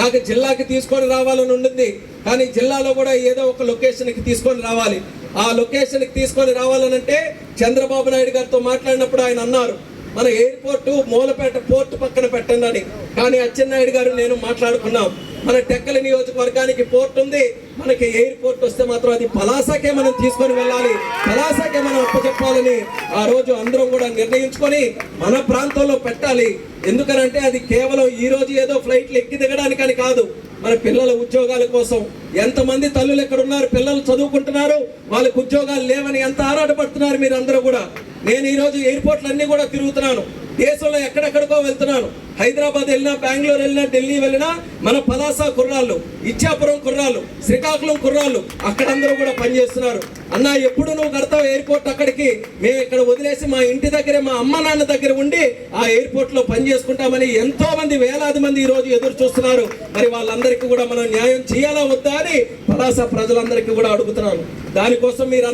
నాకు జిల్లాకి తీసుకొని రావాలని ఉండింది. కానీ జిల్లాలో కూడా ఏదో ఒక లొకేషన్కి తీసుకొని రావాలి. ఆ లొకేషన్కి తీసుకొని రావాలనంటే చంద్రబాబు నాయుడు గారితో మాట్లాడినప్పుడు ఆయన అన్నారు మన ఎయిర్పోర్టు మూలపేట పోర్ట్ పక్కన పెట్టండి అని. కానీ అచ్చెన్నాయుడు గారు నేను మాట్లాడుకున్నాం. మన టెక్కల నియోజకవర్గానికి పోర్ట్ ఉంది. మనకి ఎయిర్పోర్ట్ వస్తే మాత్రం అది పలాసకే మనం తీసుకొని వెళ్ళాలి. పలాసకే మనం అప్పచెప్పాలని ఆ రోజు అందరం కూడా నిర్ణయించుకొని మన ప్రాంతంలో పెట్టాలి. ఎందుకనంటే అది కేవలం ఈ రోజు ఏదో ఫ్లైట్లు ఎక్కి దిగడానికి అని కాదు. మన పిల్లల ఉద్యోగాల కోసం ఎంతమంది తల్లులు ఎక్కడున్నారు పిల్లలు చదువుకుంటున్నారు వాళ్ళకు ఉద్యోగాలు లేవని ఎంత ఆరాటపడుతున్నారు మీరు అందరూ కూడా. నేను ఈరోజు ఎయిర్పోర్ట్లన్నీ ఎయిర్పోర్ట్లు కూడా తిరుగుతున్నాను. దేశంలో ఎక్కడెక్కడికో వెళ్తున్నాను. హైదరాబాద్ వెళ్ళినా బెంగళూరు వెళ్ళినా ఢిల్లీ వెళ్ళినా మన పలాస కుర్రాళ్ళు ఇచ్చాపురం కుర్రాళ్ళు శ్రీకాకుళం కుర్రాళ్ళు అక్కడందరూ కూడా పనిచేస్తున్నారు. అన్న ఎప్పుడు నువ్వు కడతావు ఎయిర్పోర్ట్ అక్కడికి? మేము ఇక్కడ వదిలేసి మా ఇంటి దగ్గరే మా అమ్మ నాన్న దగ్గర ఉండి ఆ ఎయిర్పోర్ట్లో పని చేసుకుంటామని ఎంతో మంది వేలాది మంది ఈ రోజు ఎదురు చూస్తున్నారు. మరి వాళ్ళందరికీ కూడా మనం న్యాయం చేయాలా వద్దా అని పలాస ప్రజలందరికీ కూడా అడుగుతున్నాను. దానికోసం మీరు